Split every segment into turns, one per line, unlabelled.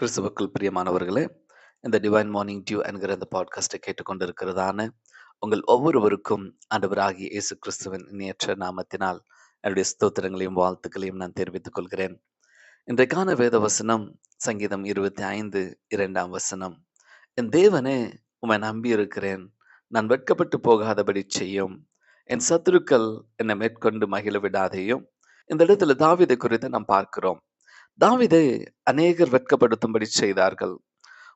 கிறிஸ்துவுக்குள் பிரியமானவர்களே இந்த டிவைன் மார்னிங் டியூ என்கிற இந்த பாட்காஸ்டை கேட்டுக்கொண்டிருக்கிறதான உங்கள் ஒவ்வொருவருக்கும் ஆண்டவராகிய இயேசு கிறிஸ்துவின் இணையற்ற நாமத்தினால் என்னுடைய ஸ்தோத்திரங்களையும் வாழ்த்துக்களையும் நான் தெரிவித்துக் கொள்கிறேன். இன்றைக்கான வேத வசனம் சங்கீதம் இருபத்தி ஐந்து இரண்டாம் வசனம். என் தேவனே உமை நம்பி இருக்கிறேன் நான் வெட்கப்பட்டு போகாதபடி செய்யும். என் சத்துருக்கள் என்னை மேற்கொண்டு மகிழ விடாதேயும் இந்த இடத்துல தாவிதை குறித்து நாம் பார்க்கிறோம். தாவிதை அநேகர் வெட்கப்படுத்தும்படி செய்தார்கள்.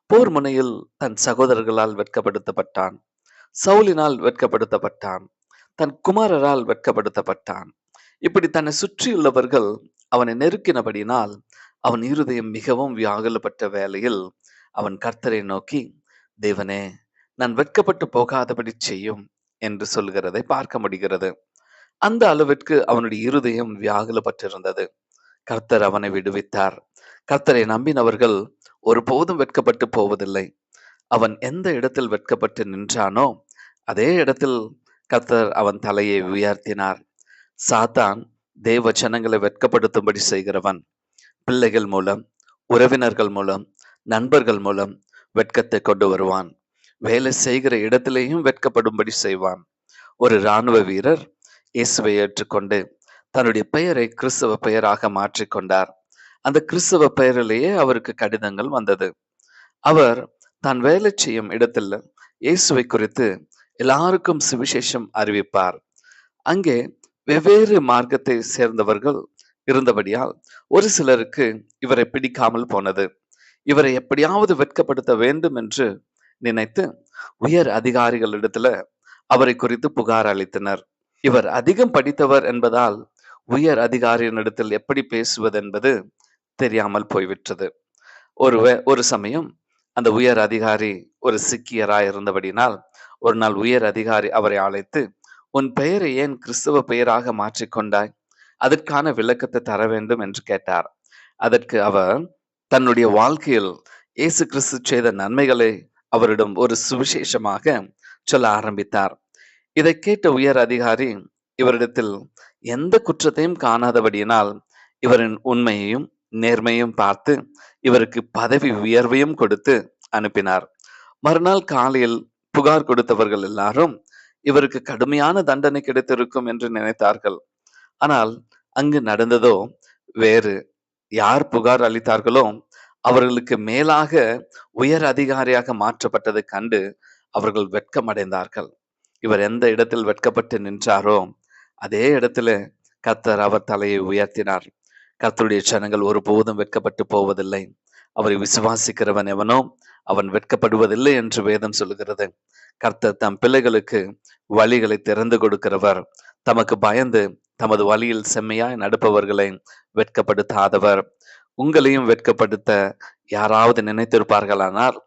போர் முனையில் தன் சகோதரர்களால் வெட்கப்படுத்தப்பட்டான். சவுலினால் வெட்கப்படுத்தப்பட்டான். தன் குமாரரால் வெட்கப்படுத்தப்பட்டான். இப்படி தன்னை சுற்றியுள்ளவர்கள் அவனை நெருக்கினபடினால் அவன் இருதயம் மிகவும் வியாகுலப்பட்ட வேளையில் அவன் கர்த்தரை நோக்கி தேவனே நான் வெட்கப்பட்டு போகாதபடி செய்யும் என்று சொல்கிறதை பார்க்க முடிகிறது. அந்த அளவிற்கு அவனுடைய இருதயம் வியாகுலப்பட்டிருந்தது. கர்த்தர் அவனை விடுவித்தார். கர்த்தரை நம்பினவர்கள் ஒருபோதும் வெட்கப்பட்டு போவதில்லை. அவன் எந்த இடத்தில் வெட்கப்பட்டு நின்றானோ அதே இடத்தில் கர்த்தர் அவன் தலையை உயர்த்தினார். சாத்தான் தேவ ஜனங்களை வெட்கப்படுத்தும்படி செய்கிறவன். பிள்ளைகள் மூலம் உறவினர்கள் மூலம் நண்பர்கள் மூலம் வெட்கத்தை கொண்டு வருவான். வேலை செய்கிற இடத்திலேயும் வெட்கப்படும்படி செய்வான். ஒரு இராணுவ வீரர் இயேசுவை ஏற்றுக்கொண்டு தன்னுடைய பெயரை கிறிஸ்தவ பெயராக மாற்றிக்கொண்டார் அந்த கிறிஸ்தவ பெயரிலேயே அவருக்கு கடிதங்கள் வந்தது. அவர் தான் வேலை செய்யும் இடத்தில் இயேசுவை குறித்து எல்லாருக்கும் சுவிசேஷம் அறிவிப்பார். அங்கே வெவ்வேறு மார்க்கத்தை சேர்ந்தவர்கள் இருந்தபடியால் ஒரு சிலருக்கு இவரை பிடிக்காமல் போனது. இவரை எப்படியாவது வெட்கப்படுத்த வேண்டும் என்று நினைத்து உயர் அதிகாரிகளிடத்துல அவரை குறித்து புகார் அளித்தனர். இவர் அதிகம் படித்தவர் என்பதால் உயர் அதிகாரியினிடத்தில் எப்படி பேசுவது என்பது தெரியாமல் போய்விட்டது. ஒரு ஒரு சமயம் அந்த உயர் அதிகாரி ஒரு சிக்கியராய் இருந்தபடினால் ஒரு நாள் உயர் அதிகாரி அவரை அழைத்து உன் பெயரை ஏன் கிறிஸ்தவ பெயராக மாற்றிக்கொண்டாய் அதற்கான விளக்கத்தை தர வேண்டும் என்று கேட்டார். அதற்கு அவர் தன்னுடைய வாழ்க்கையில் இயேசு கிறிஸ்து செய்த நன்மைகளை அவரிடம் ஒரு சுவிசேஷமாக சொல்ல ஆரம்பித்தார். இதை கேட்ட உயர் அதிகாரி இவரிடத்தில் எந்த குற்றத்தையும் காணாதபடியினால் இவரின் உண்மையையும் நேர்மையும் பார்த்து இவருக்கு பதவி உயர்வையும் கொடுத்து அனுப்பினார். மறுநாள் காலையில் புகார் கொடுத்தவர்கள் எல்லாரும் இவருக்கு கடுமையான தண்டனை கிடைத்திருக்கும் என்று நினைத்தார்கள். ஆனால் அங்கு நடந்ததோ வேறு. யார் புகார் அளித்தார்களோ அவர்களுக்கு மேலாக உயர் அதிகாரியாக மாற்றப்பட்டதை கண்டு அவர்கள் வெட்கமடைந்தார்கள். இவர் எந்த இடத்தில் வெட்கப்பட்டு நின்றாரோ அதே இடத்துல கத்தர் அவர் தலையை உயர்த்தினார். கத்தருடைய ஜனங்கள் ஒருபோதும் வெட்கப்பட்டு போவதில்லை. அவரை விசுவாசிக்கிறவன் எவனோ அவன் வெட்கப்படுவதில்லை என்று வேதம் சொல்லுகிறது. கர்த்தர் தம் பிள்ளைகளுக்கு வழிகளை திறந்து கொடுக்கிறவர். தமக்கு பயந்து தமது வழியில் செம்மையாய் நடப்பவர்களை வெட்கப்படுத்தாதவர். உங்களையும் வெட்கப்படுத்த யாராவது நினைத்திருப்பார்களானால்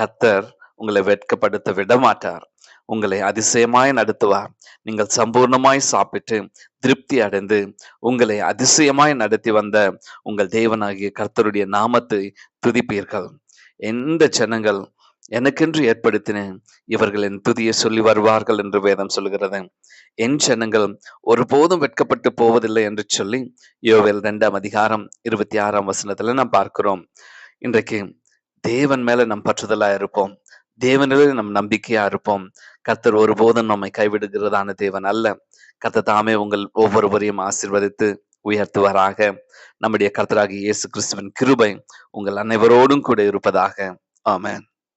கத்தர் உங்களை வெட்கப்படுத்த விடமாட்டார். உங்களை அதிசயமாய் நடத்துவார். நீங்கள் சம்பூர்ணமாய் சாப்பிட்டு திருப்தி அடைந்து உங்களை அதிசயமாய் நடத்தி வந்த உங்கள் தேவனாகிய கர்த்தருடைய நாமத்தை துதிப்பீர்கள். எந்த ஜனங்கள் எனக்கென்று ஏற்படுத்தினேன் இவர்கள் என் துதியை சொல்லி வருவார்கள் என்று வேதம் சொல்கிறது என் ஜனங்கள் ஒருபோதும் வெட்கப்பட்டு போவதில்லை என்று சொல்லி யோவேல் இரண்டாம் அதிகாரம் இருபத்தி ஆறாம் வசனத்துல நாம் பார்க்கிறோம். இன்றைக்கு தேவன் மேல நம் பற்றுதலா இருப்போம். தேவனில் நம் நம்பிக்கையா இருப்போம். கர்த்தர் ஒருபோதும் நம்மை கைவிடுகிறதான தேவன் அல்ல. கர்த்தர் தாமே உங்கள் ஒவ்வொருவரையும் ஆசிர்வதித்து உயர்த்துவாராக. நம்முடைய கர்த்தராக இயேசு கிறிஸ்துவின் கிருபை உங்கள் அனைவரோடும் கூட இருப்பதாக. ஆமேன்.